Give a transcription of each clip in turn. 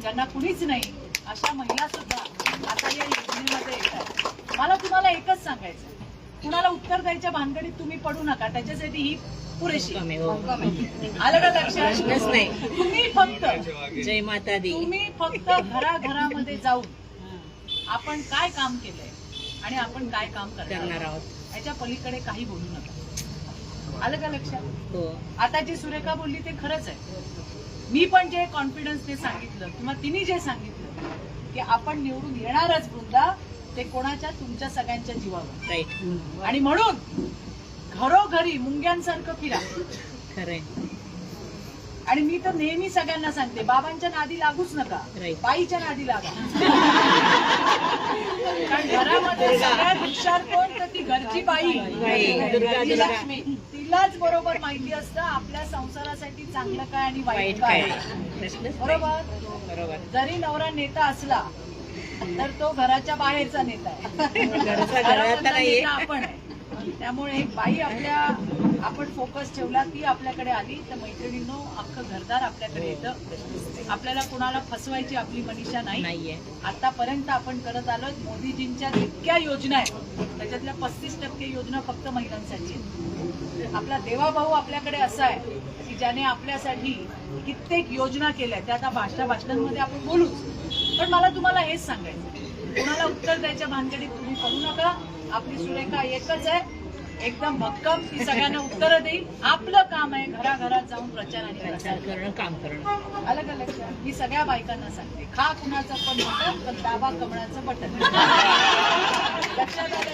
ज्यांना कुणीच नाही अशा महिला सुद्धा आता या योजनेमध्ये येतात मला तुम्हाला एकच सांगायचं. कुणाला उत्तर द्यायच्या भानगडीत तुम्ही पडू नका त्याच्यासाठी ही पुरेशी कमी आलं का लक्षात? नाही. तुम्ही फक्त जय माता दी. तुम्ही फक्त घराघरामध्ये जाऊन आपण काय काम केलंय आणि आपण काय काम करणार आहोत. याच्या पलीकडे काही बोलू नका. आलं का लक्षात? हो. आता जी सुरेखा बोलली ते खरंच आहे. मी पण जे कॉन्फिडन्सने सांगितलं किंवा तिने जे सांगितलं की आपण निवडून येणारच वृंदा ते कोणाच्या? तुमच्या सगळ्यांच्या जीवावर. राईट आणि म्हणून घरोघरी मुंग्यांसारखं फिरा. खरंय. आणि मी तर नेहमी सगळ्यांना सांगते बाबांच्या नादी लागूच नका. बाईच्या नादी लागा. कारण घरामध्ये सगळ्यात हुशार कोण? तर ती घरची बाई. दुर्गा, ती. लक्ष्मी. तिलाच बरोबर माहिती असतं आपल्या संसारासाठी चांगलं काय आणि वाईट काय. बरोबर? बरोबर. जरी नवरा नेता असला तर तो घराच्या बाहेरचा नेता आहे. आपण त्यामुळे एक बाई आपल्या आपण फोकस ठेवला ती आपल्याकडे आली तर मैत्रिणींनो अख्खं घरदार आपल्याकडे येतं. आपल्याला कोणाला फसवायची आपली मनीषा नाही. नाहीये. आतापर्यंत आपण करत आलो मोदीजींच्या जितक्या योजना आहेत. त्याच्यातल्या पस्तीस टक्के योजना फक्त महिलांसाठी आहेत. आपला देवाभाऊ आपल्याकडे असा आहे की ज्याने आपल्यासाठी कित्येक योजना केल्या त्या आता भाषा भाषणांमध्ये आपण बोलूच. पण मला तुम्हाला हेच सांगायचं कोणाला उत्तर द्यायच्या भानगडीत तुम्ही पडू नका. आपली सुरेखा एकच आहे. एकदम भक्कम. ती सगळ्यांना उत्तरं देईल. आपलं काम आहे घराघरात जाऊन प्रचार आणि प्रचार प्रसार करणं काम करणं. आलं का लक्षात मी सगळ्या बायकांना सांगते. खा कुणाचं पण बटन पण दाबा कमळाचं बटन लक्षात आलं.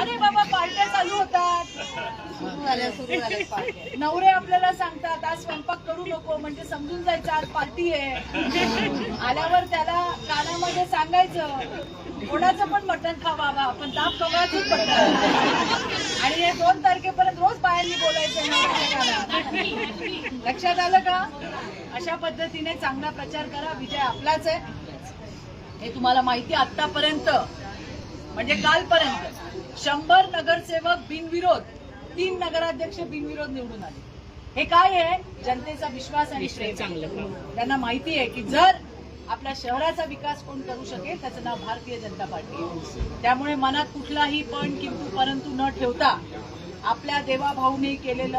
अरे बाबा पार्ट्या चालू होतात. नवरे आपल्याला सांगतात आज स्वयंपाक करू नको म्हणजे समजून जायचं आज पार्टी आहे. आल्यावर त्याला कानामध्ये सांगायचं कोणाचं पण मटण खा बाबा पण दाब कमळाचंच बटन आणि हे दोन तारखेपर्यंत रोज बायांनी बोलायचं. लक्षात आलं का? अशा पद्धतीने चांगला प्रचार करा. विजय आपलाच आहे. हे तुम्हाला माहिती आतापर्यंत म्हणजे कालपर्यंत शंभर नगरसेवक बिनविरोध तीन नगराध्यक्ष बिनविरोध निवडून आले. हे काय आहे? जनतेचा विश्वास आणि. त्यांना माहिती आहे की जर आपल्या शहराचा विकास कोण करू शकेल त्याचं नाव भारतीय जनता पार्टी आहे. त्यामुळे मनात कुठलाही पण किंतु परंतु न ठेवता आपल्या देवाभाऊने केलेलं